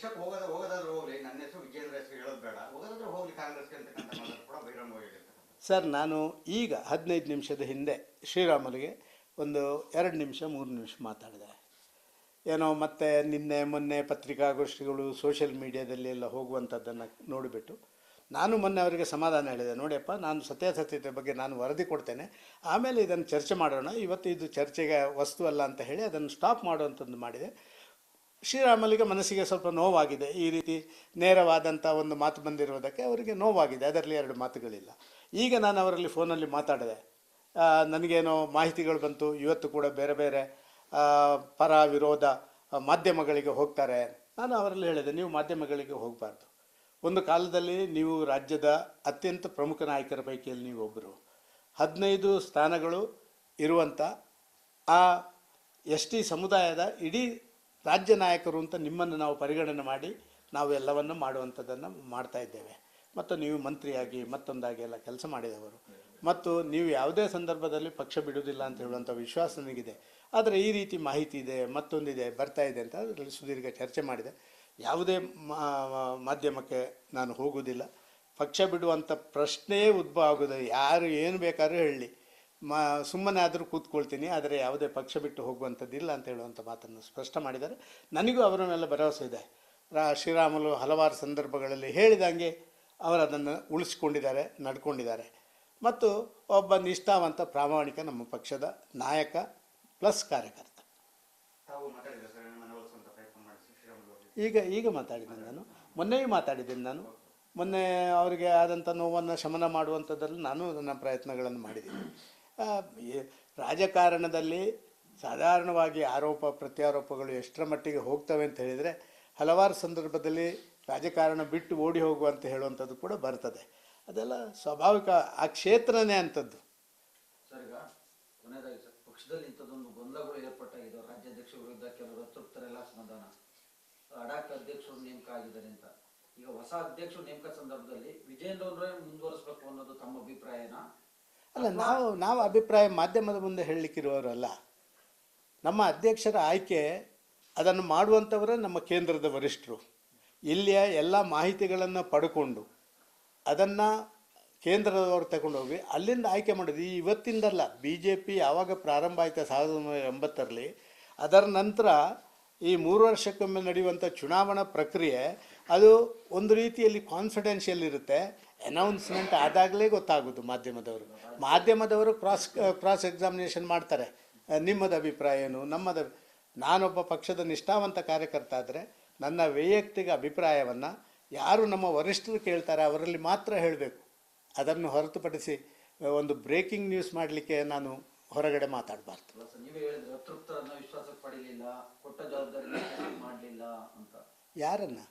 ಪಕ್ಷಕ್ಕೆ ಹೋಗದ ಹೋಗೋದಾದ್ರೂ ಹೋಗ್ಲಿ. ನನ್ನ ಹೆಸರು ವಿಜೇಂದ್ರ ಹೆಸರು ಹೇಳೋದು ಬೇಡ. ಹೋಗೋದಾದ್ರೂ ಹೋಗಲಿ ಕಾಂಗ್ರೆಸ್ಗೆ ಅಂತಕ್ಕಂಥ ಕೂಡ ಹೇಳಿರ್ತಕ್ಕಂಥ ಸರ್, ನಾನು ಈಗ ಹದಿನೈದು ನಿಮಿಷದ ಹಿಂದೆ ಶ್ರೀರಾಮುಲಿಗೆ ಒಂದು ಎರಡು ನಿಮಿಷ, ಮೂರು ನಿಮಿಷ ಮಾತಾಡಿದೆ. ಏನೋ ಮತ್ತೆ ನಿನ್ನೆ, ಮೊನ್ನೆ ಪತ್ರಿಕಾಗೋಷ್ಠಿಗಳು, ಸೋಷಿಯಲ್ ಮೀಡಿಯಾದಲ್ಲಿ ಎಲ್ಲ ಹೋಗುವಂಥದ್ದನ್ನು ನೋಡಿಬಿಟ್ಟು ನಾನು ಮೊನ್ನೆ ಅವರಿಗೆ ಸಮಾಧಾನ ಹೇಳಿದೆ. ನೋಡಿಯಪ್ಪ, ನಾನು ಸತ್ಯಾಸತ್ಯತೆ ಬಗ್ಗೆ ನಾನು ವರದಿ ಕೊಡ್ತೇನೆ. ಆಮೇಲೆ ಇದನ್ನು ಚರ್ಚೆ ಮಾಡೋಣ. ಇವತ್ತು ಇದು ಚರ್ಚೆಗೆ ವಸ್ತು ಅಲ್ಲ ಅಂತ ಹೇಳಿ ಅದನ್ನು ಸ್ಟಾಪ್ ಮಾಡುವಂಥದ್ದು ಮಾಡಿದೆ. ಶ್ರೀರಾಮಲಿಗೆ ಮನಸ್ಸಿಗೆ ಸ್ವಲ್ಪ ನೋವಾಗಿದೆ. ಈ ರೀತಿ ನೇರವಾದಂಥ ಒಂದು ಮಾತು ಬಂದಿರುವುದಕ್ಕೆ ಅವರಿಗೆ ನೋವಾಗಿದೆ. ಅದರಲ್ಲಿ ಎರಡು ಮಾತುಗಳಿಲ್ಲ. ಈಗ ನಾನು ಅವರಲ್ಲಿ ಫೋನಲ್ಲಿ ಮಾತಾಡಿದೆ. ನನಗೇನೋ ಮಾಹಿತಿಗಳು ಬಂತು. ಇವತ್ತು ಕೂಡ ಬೇರೆ ಬೇರೆ ಪರ ವಿರೋಧ ಮಾಧ್ಯಮಗಳಿಗೆ ಹೋಗ್ತಾರೆ. ನಾನು ಅವರಲ್ಲಿ ಹೇಳಿದೆ, ನೀವು ಮಾಧ್ಯಮಗಳಿಗೆ ಹೋಗಬಾರ್ದು. ಒಂದು ಕಾಲದಲ್ಲಿ ನೀವು ರಾಜ್ಯದ ಅತ್ಯಂತ ಪ್ರಮುಖ ನಾಯಕರ ಪೈಕಿಯಲ್ಲಿ ನೀವು ಒಬ್ಬರು ಹದಿನೈದು ಸ್ಥಾನಗಳು ಇರುವಂಥ ಆ ಎಸ್ ಟಿ ಸಮುದಾಯದ ಇಡೀ ರಾಜ್ಯ ನಾಯಕರು ಅಂತ ನಿಮ್ಮನ್ನು ನಾವು ಪರಿಗಣನೆ ಮಾಡಿ ನಾವು ಎಲ್ಲವನ್ನು ಮಾಡುವಂಥದ್ದನ್ನು ಮಾಡ್ತಾ ಇದ್ದೇವೆ. ಮತ್ತು ನೀವು ಮಂತ್ರಿಯಾಗಿ ಮತ್ತೊಂದಾಗಿ ಎಲ್ಲ ಕೆಲಸ ಮಾಡಿದವರು. ಮತ್ತು ನೀವು ಯಾವುದೇ ಸಂದರ್ಭದಲ್ಲಿ ಪಕ್ಷ ಬಿಡುವುದಿಲ್ಲ ಅಂತ ಹೇಳುವಂಥ ವಿಶ್ವಾಸ ನನಗಿದೆ. ಆದರೆ ಈ ರೀತಿ ಮಾಹಿತಿ ಇದೆ, ಮತ್ತೊಂದಿದೆ, ಬರ್ತಾ ಇದೆ ಅಂತ ಅದರಲ್ಲಿ ಸುದೀರ್ಘ ಚರ್ಚೆ ಮಾಡಿದೆ. ಯಾವುದೇ ಮಾಧ್ಯಮಕ್ಕೆ ನಾನು ಹೋಗುವುದಿಲ್ಲ. ಪಕ್ಷ ಬಿಡುವಂಥ ಪ್ರಶ್ನೆಯೇ ಉದ್ಭವ ಆಗೋದು ಯಾರು ಏನು ಬೇಕಾದ್ರೂ ಹೇಳಲಿ. ಮಾ ಸುಮ್ಮನೆ ಆದರೂ ಕೂತ್ಕೊಳ್ತೀನಿ ಆದರೆ ಯಾವುದೇ ಪಕ್ಷ ಬಿಟ್ಟು ಹೋಗುವಂಥದ್ದಿಲ್ಲ ಅಂತ ಹೇಳುವಂಥ ಮಾತನ್ನು ಸ್ಪಷ್ಟ ಮಾಡಿದ್ದಾರೆ. ನನಗೂ ಅವರ ಮೇಲೆ ಭರವಸೆ ಇದೆ. ರಾ ಶ್ರೀರಾಮುಲು ಹಲವಾರು ಸಂದರ್ಭಗಳಲ್ಲಿ ಹೇಳಿದಂಗೆ ಅವರು ಅದನ್ನು ಉಳಿಸ್ಕೊಂಡಿದ್ದಾರೆ ನಡ್ಕೊಂಡಿದ್ದಾರೆ. ಮತ್ತು ಒಬ್ಬ ನಿಷ್ಠಾವಂತ ಪ್ರಾಮಾಣಿಕ ನಮ್ಮ ಪಕ್ಷದ ನಾಯಕ ಪ್ಲಸ್ ಕಾರ್ಯಕರ್ತ. ಈಗ ಈಗ ಮಾತಾಡಿದ್ದೇನೆ ನಾನು. ಮೊನ್ನೆಯೂ ಮಾತಾಡಿದ್ದೀನಿ ನಾನು. ಮೊನ್ನೆ ಅವರಿಗೆ ಆದಂಥ ನೋವನ್ನು ಶಮನ ಮಾಡುವಂಥದ್ರಲ್ಲಿ ನಾನು ನನ್ನ ಪ್ರಯತ್ನಗಳನ್ನು ಮಾಡಿದ್ದೀನಿ. ರಾಜಕಾರಣದಲ್ಲಿ ಸಾಧಾರಣವಾಗಿ ಆರೋಪ, ಪ್ರತ್ಯಾರೋಪಗಳು ಎಷ್ಟರ ಮಟ್ಟಿಗೆ ಹೋಗ್ತವೆ ಅಂತ ಹೇಳಿದರೆ, ಹಲವಾರು ಸಂದರ್ಭದಲ್ಲಿ ರಾಜಕಾರಣ ಬಿಟ್ಟು ಓಡಿ ಹೋಗುವ ಅಂತ ಹೇಳುವಂಥದ್ದು ಕೂಡ ಬರ್ತದೆ. ಅದೆಲ್ಲ ಸ್ವಾಭಾವಿಕ, ಆ ಕ್ಷೇತ್ರನೇ ಅಂಥದ್ದು. ಸರ್, ಈಗ ಕೊನೆಯದಾಗಿ ಸರ್, ಪಕ್ಷದಲ್ಲಿ ಇಂಥದ್ದೊಂದು ರಾಜ್ಯಾಧ್ಯಕ್ಷ ವಿರುದ್ಧ ಕೆಲವರು ಅತೃಪ್ತರೆಲ್ಲ ಸಮಾಧಾನ. ಅಧ್ಯಕ್ಷರು ನೇಮಕ ಆಗಿದ್ದಾರೆ ಅಂತ. ಈಗ ಹೊಸ ಅಧ್ಯಕ್ಷರು ನೇಮಕ ಸಂದರ್ಭದಲ್ಲಿ ವಿಜಯೇಂದ್ರ ಮುಂದುವರಿಸಬೇಕು ಅನ್ನೋದು ತಮ್ಮ ಅಭಿಪ್ರಾಯನ? ಅಲ್ಲ ನಾವು ನಾವು ಅಭಿಪ್ರಾಯ ಮಾಧ್ಯಮದ ಮುಂದೆ ಹೇಳಲಿಕ್ಕಿರುವವರಲ್ಲ. ನಮ್ಮ ಅಧ್ಯಕ್ಷರ ಆಯ್ಕೆ ಅದನ್ನು ಮಾಡುವಂಥವರೇ ನಮ್ಮ ಕೇಂದ್ರದ ವರಿಷ್ಠರು. ಇಲ್ಲಿಯ ಎಲ್ಲ ಮಾಹಿತಿಗಳನ್ನು ಪಡ್ಕೊಂಡು ಅದನ್ನು ಕೇಂದ್ರದವರು ತಗೊಂಡೋಗಿ ಅಲ್ಲಿಂದ ಆಯ್ಕೆ ಮಾಡೋದು ಈ ಇವತ್ತಿಂದಲ್ಲ ಬಿ ಜೆ ಪಿ ಯಾವಾಗ ಪ್ರಾರಂಭ ಆಯಿತು ಸಾವಿರದ ಒಂಬೈನೂರ ಎಂಬತ್ತರಲ್ಲಿ ಅದರ ನಂತರ ಈ ಮೂರು ವರ್ಷಕ್ಕೊಮ್ಮೆ ನಡೆಯುವಂಥ ಚುನಾವಣಾ ಪ್ರಕ್ರಿಯೆ ಅದು ಒಂದು ರೀತಿಯಲ್ಲಿ ಕಾನ್ಫಿಡೆನ್ಷಿಯಲ್ ಇರುತ್ತೆ. ಅನೌನ್ಸ್ಮೆಂಟ್ ಆದಾಗಲೇ ಗೊತ್ತಾಗೋದು ಮಾಧ್ಯಮದವರು. ಮಾಧ್ಯಮದವರು ಕ್ರಾಸ್ ಕ್ರಾಸ್ ಎಕ್ಸಾಮಿನೇಷನ್ ಮಾಡ್ತಾರೆ. ನಿಮ್ಮದ ಅಭಿಪ್ರಾಯ ಏನು? ನಮ್ಮದು ನಾನೊಬ್ಬ ಪಕ್ಷದ ನಿಷ್ಠಾವಂತ ಕಾರ್ಯಕರ್ತ ಆದರೆ ನನ್ನ ವೈಯಕ್ತಿಕ ಅಭಿಪ್ರಾಯವನ್ನು ಯಾರು ನಮ್ಮ ವರಿಷ್ಠರು ಕೇಳ್ತಾರೆ ಅವರಲ್ಲಿ ಮಾತ್ರ ಹೇಳಬೇಕು. ಅದನ್ನು ಹೊರತುಪಡಿಸಿ ಒಂದು ಬ್ರೇಕಿಂಗ್ ನ್ಯೂಸ್ ಮಾಡಲಿಕ್ಕೆ ನಾನು ಹೊರಗಡೆ ಮಾತಾಡಬಾರ್ದು. ಯಾರನ್ನು?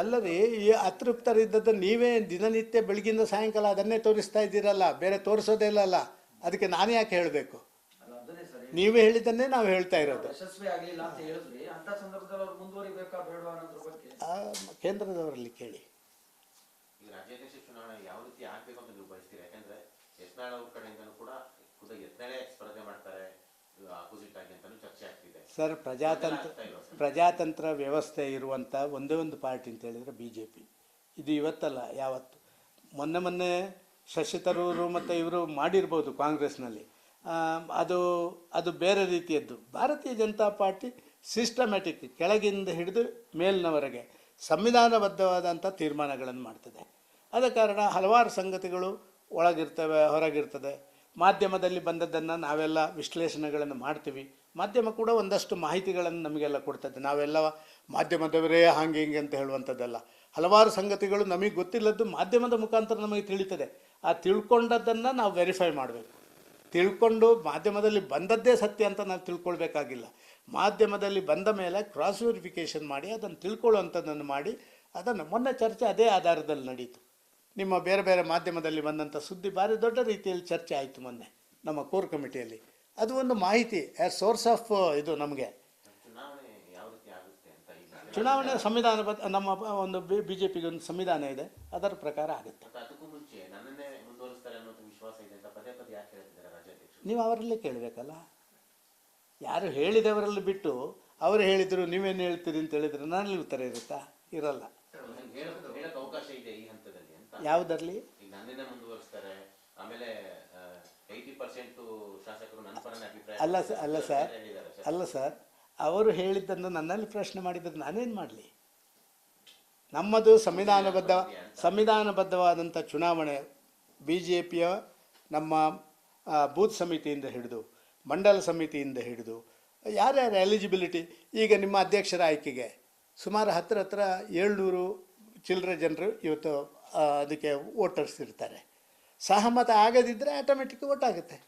ಅಲ್ಲದೆ ಈ ಅತೃಪ್ತರಿದ್ದದ್ದು ನೀವೇ ದಿನನಿತ್ಯ ಬೆಳಗಿಂದ ಸಾಯಂಕಾಲ ಅದನ್ನೇ ತೋರಿಸ್ತಾ ಇದ್ದೀರಲ್ಲ ಬೇರೆ ತೋರಿಸೋದೇ ಇಲ್ಲಲ್ಲ. ಅದಕ್ಕೆ ನಾನು ಯಾಕೆ ಹೇಳಬೇಕು? ನೀವೇ ಹೇಳಿದ್ದನ್ನೇ ನಾವು ಹೇಳ್ತಾ ಇರೋದು. ಯಶಸ್ವಿ ಆಗ್ಲಿಲ್ಲ ಅಂತ ಹೇಳಿದ್ರಿ. ಅಂತ ಸಂದರ್ಭದಲ್ಲಿ ಅವ್ರು ಮುಂದುವರಿಬೇಕಾ ಬೇಡವಾ ಅನ್ನೋದ್ರ ಬಗ್ಗೆ? ಕೇಂದ್ರದವರಲ್ಲಿ ಕೇಳಿ. ಈ ರಾಜ್ಯಾಧ್ಯಕ್ಷ ಚುನಾವಣೆ ಯಾವ ರೀತಿ ಆಗ್ಬೇಕು ಅಂತ ನೀವು ಬಯಸ್ತೀರಿ ಯಾಕಂದ್ರೆ ಯತ್ನಾಳ್ ಕೂಡ ಖುದ ಸ್ಪರ್ಧೆ ಮಾಡ್ತಾರೆ ಆಪೋಸಿಟ್ ಆಗಿ ಅಂತಾನು ಚರ್ಚೆ ಆಗ್ತಿದೆ. ಸರ್ ಪ್ರಜಾತಂತ್ರ ಪ್ರಜಾತಂತ್ರ ವ್ಯವಸ್ಥೆ ಇರುವಂಥ ಒಂದೇ ಒಂದು ಪಾರ್ಟಿ ಅಂತ ಹೇಳಿದರೆ ಬಿ ಜೆ ಪಿ ಇದು ಇವತ್ತಲ್ಲ, ಯಾವತ್ತು? ಮೊನ್ನೆ ಮೊನ್ನೆ ಶಶಿ ತರೂರು ಮತ್ತು ಇವರು ಮಾಡಿರ್ಬೋದು ಕಾಂಗ್ರೆಸ್ನಲ್ಲಿ. ಅದು ಅದು ಬೇರೆ ರೀತಿಯದ್ದು. ಭಾರತೀಯ ಜನತಾ ಪಾರ್ಟಿ ಸಿಸ್ಟಮ್ಯಾಟಿಕ್ ಕೆಳಗಿಂದ ಹಿಡಿದು ಮೇಲಿನವರೆಗೆ ಸಂವಿಧಾನಬದ್ಧವಾದಂಥ ತೀರ್ಮಾನಗಳನ್ನು ಮಾಡ್ತದೆ. ಆದ ಕಾರಣ ಹಲವಾರು ಸಂಗತಿಗಳು ಒಳಗಿರ್ತವೆ, ಹೊರಗಿರ್ತದೆ. ಮಾಧ್ಯಮದಲ್ಲಿ ಬಂದದ್ದನ್ನು ನಾವೆಲ್ಲ ವಿಶ್ಲೇಷಣೆಗಳನ್ನು ಮಾಡ್ತೀವಿ. ಮಾಧ್ಯಮ ಕೂಡ ಒಂದಷ್ಟು ಮಾಹಿತಿಗಳನ್ನು ನಮಗೆಲ್ಲ ಕೊಡ್ತದೆ. ನಾವೆಲ್ಲ ಮಾಧ್ಯಮದವರೇ ಹಾಗೆ ಹಿಂಗೆ ಅಂತ ಹೇಳುವಂಥದ್ದಲ್ಲ. ಹಲವಾರು ಸಂಗತಿಗಳು ನಮಗೆ ಗೊತ್ತಿಲ್ಲದ್ದು ಮಾಧ್ಯಮದ ಮುಖಾಂತರ ನಮಗೆ ತಿಳಿತದೆ. ಆ ತಿಳ್ಕೊಂಡದ್ದನ್ನು ನಾವು ವೆರಿಫೈ ಮಾಡಬೇಕು. ತಿಳ್ಕೊಂಡು ಮಾಧ್ಯಮದಲ್ಲಿ ಬಂದದ್ದೇ ಸತ್ಯ ಅಂತ ನಾವು ತಿಳ್ಕೊಳ್ಬೇಕಾಗಿಲ್ಲ. ಮಾಧ್ಯಮದಲ್ಲಿ ಬಂದ ಮೇಲೆ ಕ್ರಾಸ್ ವೆರಿಫಿಕೇಷನ್ ಮಾಡಿ, ಅದನ್ನು ತಿಳ್ಕೊಳ್ಳುವಂಥದ್ದನ್ನು ಮಾಡಿ, ಅದನ್ನು ಮೊನ್ನೆ ಚರ್ಚೆ ಅದೇ ಆಧಾರದಲ್ಲಿ ನಡೀತು. ನಿಮ್ಮ ಬೇರೆ ಬೇರೆ ಮಾಧ್ಯಮದಲ್ಲಿ ಬಂದಂಥ ಸುದ್ದಿ ಭಾರಿ ದೊಡ್ಡ ರೀತಿಯಲ್ಲಿ ಚರ್ಚೆ ಆಯಿತು ಮೊನ್ನೆ ನಮ್ಮ ಕೋರ್ ಕಮಿಟಿಯಲ್ಲಿ. ಅದು ಒಂದು ಮಾಹಿತಿ ಆ್ಯಸ್ ಸೋರ್ಸ್ ಆಫ್ ಇದು ನಮಗೆ. ಚುನಾವಣೆ ಸಂವಿಧಾನ ನಮ್ಮ ಒಂದು ಬಿ ಜೆ ಪಿಗೆ ಒಂದು ಸಂವಿಧಾನ ಇದೆ ಅದರ ಪ್ರಕಾರ ಆಗುತ್ತೆ. ನೀವು ಅವರಲ್ಲೇ ಕೇಳಬೇಕಲ್ಲ? ಯಾರು ಹೇಳಿದವರಲ್ಲಿ ಬಿಟ್ಟು ಅವರು ಹೇಳಿದರು ನೀವೇನು ಹೇಳ್ತೀರಿ ಅಂತ ಹೇಳಿದ್ರೆ ನನ್ನಲ್ಲಿ ಉತ್ತರ ಇರುತ್ತಾ? ಇರಲ್ಲ. ಯಾವುದರಲ್ಲಿ? ಆಮೇಲೆ ಅಲ್ಲ ಸರ್ ಅಲ್ಲ ಸರ್. ಅಲ್ಲ ಸರ್ ಅವರು ಹೇಳಿದ್ದನ್ನು ನನ್ನಲ್ಲಿ ಪ್ರಶ್ನೆ ಮಾಡಿದ್ರೆ ನಾನೇನು ಮಾಡಲಿ? ನಮ್ಮದು ಸಂವಿಧಾನಬದ್ಧ ಸಂವಿಧಾನಬದ್ಧವಾದಂಥ ಚುನಾವಣೆ ಬಿ ಜೆ ಪಿಯ ನಮ್ಮ ಬೂತ್ ಸಮಿತಿಯಿಂದ ಹಿಡಿದು ಮಂಡಲ ಸಮಿತಿಯಿಂದ ಹಿಡಿದು ಯಾರ್ಯಾರ ಎಲಿಜಿಬಿಲಿಟಿ ಈಗ ನಿಮ್ಮ ಅಧ್ಯಕ್ಷರ ಆಯ್ಕೆಗೆ ಸುಮಾರು ಹತ್ತಿರ ಹತ್ರ ಏಳ್ನೂರು ಚಿಲ್ಲರೆ ಜನರು ಇವತ್ತು ಅದಕ್ಕೆ ವೋಟರ್ಸ್ ಇರ್ತಾರೆ. ಸಹಮತ ಆಗದಿದ್ದರೆ ಆಟೋಮೆಟಿಕ್ ಒಟ್ಟಾಗುತ್ತೆ.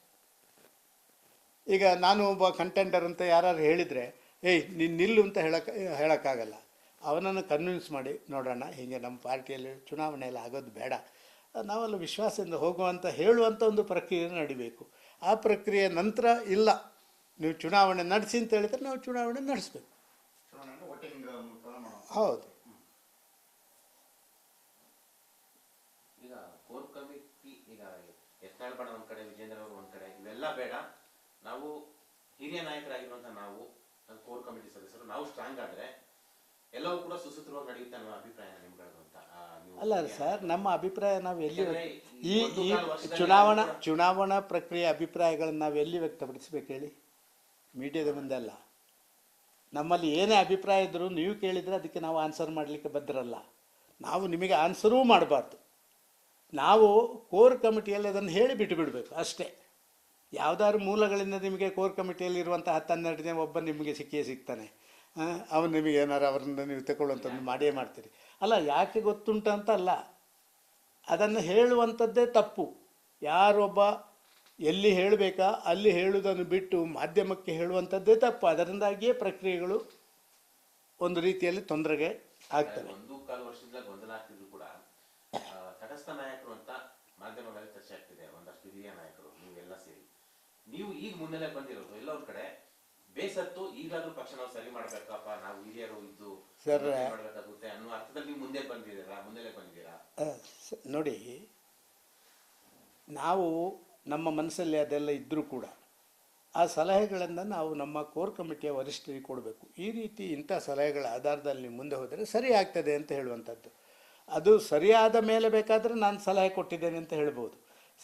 ಈಗ ನಾನು ಒಬ್ಬ ಕಂಟೆಂಡರ್ ಅಂತ ಯಾರು ಹೇಳಿದರೆ ಏಯ್ ನೀನು ನಿಲ್ಲು ಅಂತ ಹೇಳಕ್ಕೆ ಹೇಳೋಕ್ಕಾಗಲ್ಲ. ಅವನನ್ನು ಕನ್ವಿನ್ಸ್ ಮಾಡಿ ನೋಡೋಣ ಹೀಗೆ ನಮ್ಮ ಪಾರ್ಟಿಯಲ್ಲಿ ಚುನಾವಣೆ ಎಲ್ಲ ಆಗೋದು ಬೇಡ. ನಾವೆಲ್ಲ ವಿಶ್ವಾಸದಿಂದ ಹೋಗುವಂಥ ಹೇಳುವಂಥ ಒಂದು ಪ್ರಕ್ರಿಯೆ ನಡಿಬೇಕು. ಆ ಪ್ರಕ್ರಿಯೆ ನಂತರ ಇಲ್ಲ. ನೀವು ಚುನಾವಣೆ ನಡೆಸಿ ಅಂತ ಹೇಳಿದ್ರೆ ನಾವು ಚುನಾವಣೆ ನಡೆಸಬೇಕು. ಹೌದು ಈಗ ಕೋರ್ ಕಮಿಟಿ ಈಗ ಯತ್ನಾಳ್ ಒಂದು ಕಡೆ ವಿಜೇಂದ್ರ ಅವರು ಒಂದ್ ಕಡೆ ಇವೆಲ್ಲ ಬೇಡ. ನಾವು ಹಿರಿಯ ನಾಯಕರಾಗಿರುವಂತ ನಾವು ಕೋರ್ ಕಮಿಟಿ ಸದಸ್ಯರು ನಾವು ಸ್ಟ್ರಾಂಗ್ ಆದ್ರೆ ಎಲ್ಲವೂ ಕೂಡ ಸುಸೂತ್ರವಾಗಿ ನಡೆಯುತ್ತೆ ಅನ್ನೋ ಅಭಿಪ್ರಾಯ ನಿಮ್ಗಳದ್ದು ಅಂತ ಅಲ್ಲ ಸರ್ ನಮ್ಮ ಅಭಿಪ್ರಾಯ ನಾವು ಎಲ್ಲಿ ಈ ಈ ಚುನಾವಣಾ ಚುನಾವಣಾ ಪ್ರಕ್ರಿಯೆ ಅಭಿಪ್ರಾಯಗಳನ್ನು ನಾವು ಎಲ್ಲಿ ವ್ಯಕ್ತಪಡಿಸ್ಬೇಕು ಹೇಳಿ? ಮೀಡಿಯಾದ ಮುಂದೆ ಅಲ್ಲ. ನಮ್ಮಲ್ಲಿ ಏನೇ ಅಭಿಪ್ರಾಯ ಇದ್ದರೂ ನೀವು ಕೇಳಿದರೆ ಅದಕ್ಕೆ ನಾವು ಆನ್ಸರ್ ಮಾಡಲಿಕ್ಕೆ ಬದ್ರಲ್ಲ ನಾವು ನಿಮಗೆ ಆನ್ಸರೂ ಮಾಡಬಾರ್ದು. ನಾವು ಕೋರ್ ಕಮಿಟಿಯಲ್ಲಿ ಅದನ್ನು ಹೇಳಿ ಬಿಟ್ಟು ಬಿಡಬೇಕು, ಅಷ್ಟೇ. ಯಾವುದಾದ್ರು ಮೂಲಗಳಿಂದ ನಿಮಗೆ ಕೋರ್ ಕಮಿಟಿಯಲ್ಲಿ ಇರುವಂಥ ಹತ್ತು ಹನ್ನೆರಡು ಜನ ಒಬ್ಬ ನಿಮಗೆ ಸಿಕ್ಕಿಯೇ ಸಿಗ್ತಾನೆ. ಅವನು ನಿಮಗೆ ಏನಾರು ಅವರನ್ನು ನೀವು ತಗೊಳ್ಳುವಂಥದ್ದು ಮಾಡೇ ಮಾಡ್ತೀರಿ. ಅಲ್ಲ, ಯಾಕೆ ಗೊತ್ತುಂಟ ಅಂತ ಅಲ್ಲ ಅದನ್ನು ಹೇಳುವಂಥದ್ದೇ ತಪ್ಪು. ಯಾರೊಬ್ಬ ಎಲ್ಲಿ ಹೇಳಬೇಕಾ, ಅಲ್ಲಿ ಹೇಳುವುದನ್ನು ಬಿಟ್ಟು ಮಾಧ್ಯಮಕ್ಕೆ ಹೇಳುವಂಥದ್ದೇ ತಪ್ಪು. ಅದರಿಂದಾಗಿಯೇ ಪ್ರಕ್ರಿಯೆಗಳು ಒಂದು ರೀತಿಯಲ್ಲಿ ತೊಂದರೆಗೆ ಆಗ್ತವೆ ಒಂದು ಕಾಲು ವರ್ಷದಿಂದ ಗೊಂದಲ ಆಗ್ತಿದ್ರು ಕೂಡ ಆ, ನಾಯಕರು ಅಂತ ಮಾಧ್ಯಮಗಳಲ್ಲಿ ಚರ್ಚೆ ಆಗ್ತಿದೆ. ಒಂದಷ್ಟು ಹಿರಿಯ ನಾಯಕರು ನೀವೆಲ್ಲ ಸೇರಿ. ನೀವು ಈಗ ಮುನ್ನೆಲೆ ಬಂದಿರೋದು ಎಲ್ಲ ಒಂದ್ ಕಡೆ. ಬೇಸತ್ತು ಈಗಾದ್ರೂ ಪಕ್ಷ ನಾವು ಸರಿ ಮಾಡ್ಬೇಕಪ್ಪ ನಾವು ಹಿರಿಯರು ಇದ್ದು ಮಾಡ್ಬೇಕಾಗುತ್ತೆ ಅನ್ನೋ ಅರ್ಥದಲ್ಲಿ ನೀವು ಮುಂದೆ ಬಂದಿದ್ದೀರಾ ಮುನ್ನೆಲೆ ಬಂದಿದ್ದೀರಾ? ನೋಡಿ ನಾವು ನಮ್ಮ ಮನಸ್ಸಲ್ಲಿ ಅದೆಲ್ಲ ಇದ್ದರೂ ಕೂಡ ಆ ಸಲಹೆಗಳನ್ನು ನಾವು ನಮ್ಮ ಕೋರ್ ಕಮಿಟಿಯ ವರಿಷ್ಠರಿಗೆ ಕೊಡಬೇಕು. ಈ ರೀತಿ ಇಂಥ ಸಲಹೆಗಳ ಆಧಾರದಲ್ಲಿ ಮುಂದೆ ಹೋದರೆ ಸರಿ ಆಗ್ತದೆ ಅಂತ ಹೇಳುವಂಥದ್ದು. ಅದು ಸರಿಯಾದ ಮೇಲೆ ಬೇಕಾದರೆ ನಾನು ಸಲಹೆ ಕೊಟ್ಟಿದ್ದೇನೆ ಅಂತ ಹೇಳ್ಬೋದು.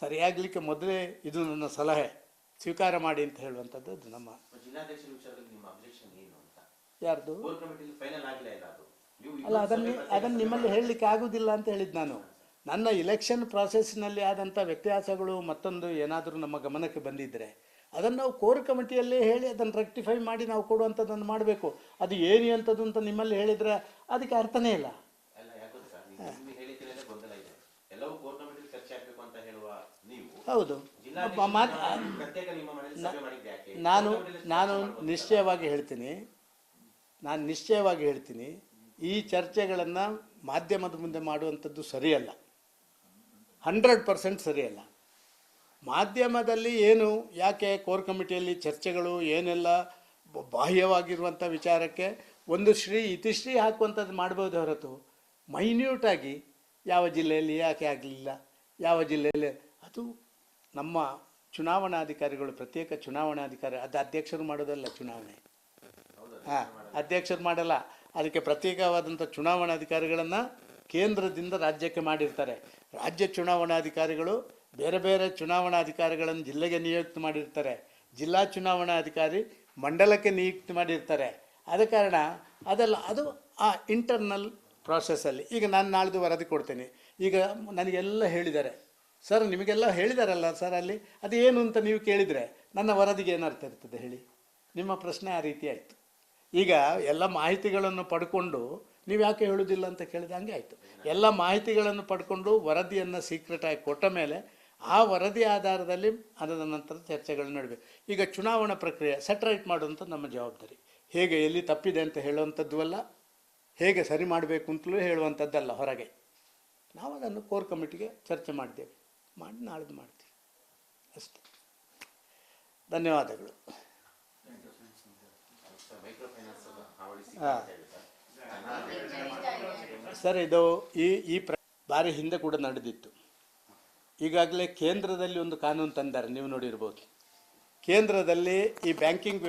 ಸರಿಯಾಗಲಿಕ್ಕೆ ಮೊದಲೇ ಇದು ನನ್ನ ಸಲಹೆ ಸ್ವೀಕಾರ ಮಾಡಿ ಅಂತ ಹೇಳುವಂಥದ್ದು ಅದು ನಮ್ಮ ಯಾರ್ದು? ಅಲ್ಲ ಅದನ್ನು ಅದನ್ನು ನಿಮ್ಮಲ್ಲಿ ಹೇಳಲಿಕ್ಕೆ ಆಗುವುದಿಲ್ಲ ಅಂತ ಹೇಳಿದ್ದು ನಾನು. ನನ್ನ ಇಲೆಕ್ಷನ್ ಪ್ರಾಸೆಸ್ನಲ್ಲಿ ಆದಂಥ ವ್ಯತ್ಯಾಸಗಳು ಮತ್ತೊಂದು ಏನಾದರೂ ನಮ್ಮ ಗಮನಕ್ಕೆ ಬಂದಿದ್ದರೆ ಅದನ್ನು ನಾವು ಕೋರ್ ಕಮಿಟಿಯಲ್ಲೇ ಹೇಳಿ ಅದನ್ನು ರೆಕ್ಟಿಫೈ ಮಾಡಿ ನಾವು ಕೊಡುವಂಥದ್ದನ್ನು ಮಾಡಬೇಕು. ಅದು ಏನು ಅಂತದ್ದು ಅಂತ ನಿಮ್ಮಲ್ಲಿ ಹೇಳಿದರೆ ಅದಕ್ಕೆ ಅರ್ಥನೇ ಇಲ್ಲ ಅಲ್ಲ ಯಾಕೆ ಸರ್ ನೀವು ನೀವು ಹೇಳಿದ್ರೆ ಗೊಂದಲ ಇದೆ ಎಲ್ಲವೂ ಕೋರ್ ಕಮಿಟಿ ಚರ್ಚೆ ಆಗ್ಬೇಕು ಅಂತ ಹೇಳುವ ನೀವು ಹೌದು. ನಾನು ನಾನು ನಿಶ್ಚಯವಾಗಿ ಹೇಳ್ತೀನಿ. ನಾನು ನಿಶ್ಚಯವಾಗಿ ಹೇಳ್ತೀನಿ. ಈ ಚರ್ಚೆಗಳನ್ನು ಮಾಧ್ಯಮದ ಮುಂದೆ ಮಾಡುವಂಥದ್ದು ಸರಿಯಲ್ಲ. ಹಂಡ್ರೆಡ್ ಪರ್ಸೆಂಟ್ ಸರಿಯಲ್ಲ. ಮಾಧ್ಯಮದಲ್ಲಿ ಏನು ಯಾಕೆ ಕೋರ್ ಕಮಿಟಿಯಲ್ಲಿ ಚರ್ಚೆಗಳು ಏನೆಲ್ಲ ಬಾಹ್ಯವಾಗಿರುವಂಥ ವಿಚಾರಕ್ಕೆ ಒಂದು ಶ್ರೀ ಇತಿಶ್ರೀ ಹಾಕುವಂಥದ್ದು ಮಾಡ್ಬೋದು ಹೊರತು ಮೈನ್ಯೂಟಾಗಿ ಯಾವ ಜಿಲ್ಲೆಯಲ್ಲಿ ಯಾಕೆ ಆಗಲಿಲ್ಲ ಯಾವ ಜಿಲ್ಲೆಯಲ್ಲಿ ಅದು ನಮ್ಮ ಚುನಾವಣಾಧಿಕಾರಿಗಳು ಪ್ರತ್ಯೇಕ ಚುನಾವಣಾಧಿಕಾರಿ ಅದು ಅಧ್ಯಕ್ಷರು ಮಾಡೋದಲ್ಲ ಚುನಾವಣೆ. ಹಾಂ ಅಧ್ಯಕ್ಷರು ಮಾಡಲ್ಲ. ಅದಕ್ಕೆ ಪ್ರತ್ಯೇಕವಾದಂಥ ಚುನಾವಣಾಧಿಕಾರಿಗಳನ್ನು ಕೇಂದ್ರದಿಂದ ರಾಜ್ಯಕ್ಕೆ ಮಾಡಿರ್ತಾರೆ. ರಾಜ್ಯ ಚುನಾವಣಾಧಿಕಾರಿಗಳು ಬೇರೆ ಬೇರೆ ಚುನಾವಣಾಧಿಕಾರಿಗಳನ್ನು ಜಿಲ್ಲೆಗೆ ನಿಯುಕ್ತಿ ಮಾಡಿರ್ತಾರೆ. ಜಿಲ್ಲಾ ಚುನಾವಣಾಧಿಕಾರಿ ಮಂಡಲಕ್ಕೆ ನಿಯುಕ್ತಿ ಮಾಡಿರ್ತಾರೆ. ಆದ ಕಾರಣ ಅದೆಲ್ಲ ಅದು ಆ ಇಂಟರ್ನಲ್ ಪ್ರಾಸೆಸ್ಸಲ್ಲಿ ಈಗ ನಾನು ನಾಳ್ದು ವರದಿ ಕೊಡ್ತೇನೆ. ಈಗ ನನಗೆಲ್ಲ ಹೇಳಿದ್ದಾರೆ. ಸರ್, ನಿಮಗೆಲ್ಲ ಹೇಳಿದಾರಲ್ಲ ಸರ್ ಅಲ್ಲಿ? ಅದು ಏನು ಅಂತ ನೀವು ಕೇಳಿದರೆ ನನ್ನ ವರದಿಗೆ ಏನರ್ಥ ಇರ್ತದೆ ಹೇಳಿ? ನಿಮ್ಮ ಪ್ರಶ್ನೆ ಆ ರೀತಿ ಆಯಿತು. ಈಗ ಎಲ್ಲ ಮಾಹಿತಿಗಳನ್ನು ಪಡ್ಕೊಂಡು ನೀವು ಯಾಕೆ ಹೇಳುವುದಿಲ್ಲ ಅಂತ ಕೇಳಿದ ಹಂಗೆ ಆಯಿತು. ಎಲ್ಲ ಮಾಹಿತಿಗಳನ್ನು ಪಡ್ಕೊಂಡು ವರದಿಯನ್ನು ಸೀಕ್ರೆಟಾಗಿ ಕೊಟ್ಟ ಮೇಲೆ ಆ ವರದಿ ಆಧಾರದಲ್ಲಿ ಅದರ ನಂತರ ಚರ್ಚೆಗಳು ನಡಬೇಕು ಈಗ ಚುನಾವಣಾ ಪ್ರಕ್ರಿಯೆ ಸೆಟ್ರೈಟ್ ಮಾಡುವಂಥ ನಮ್ಮ ಜವಾಬ್ದಾರಿ. ಹೇಗೆ, ಎಲ್ಲಿ ತಪ್ಪಿದೆ ಅಂತ ಹೇಳುವಂಥದ್ದು ಅಲ್ಲ, ಹೇಗೆ ಸರಿ ಮಾಡಬೇಕು ಅಂತಲೂ ಹೇಳುವಂಥದ್ದಲ್ಲ ಹೊರಗೆ. ನಾವು ಅದನ್ನು ಕೋರ್ ಕಮಿಟಿಗೆ ಚರ್ಚೆ ಮಾಡಿದ್ದೇವೆ ಮಾಡಿ ನಾಳೆದು ಮಾಡ್ತೀವಿ. ಅಷ್ಟೆ. ಧನ್ಯವಾದಗಳು. ಸರ್, ಇದು ಈ ಈ ಪ್ರ ಬಾರಿ ಹಿಂದೆ ಕೂಡ ನಡೆದಿತ್ತು. ಈಗಾಗಲೇ ಕೇಂದ್ರದಲ್ಲಿ ಒಂದು ಕಾನೂನು ತಂದಾರೆ ನೀವು ನೋಡಿರ್ಬೋದು. ಕೇಂದ್ರದಲ್ಲಿ ಈ ಬ್ಯಾಂಕಿಂಗ್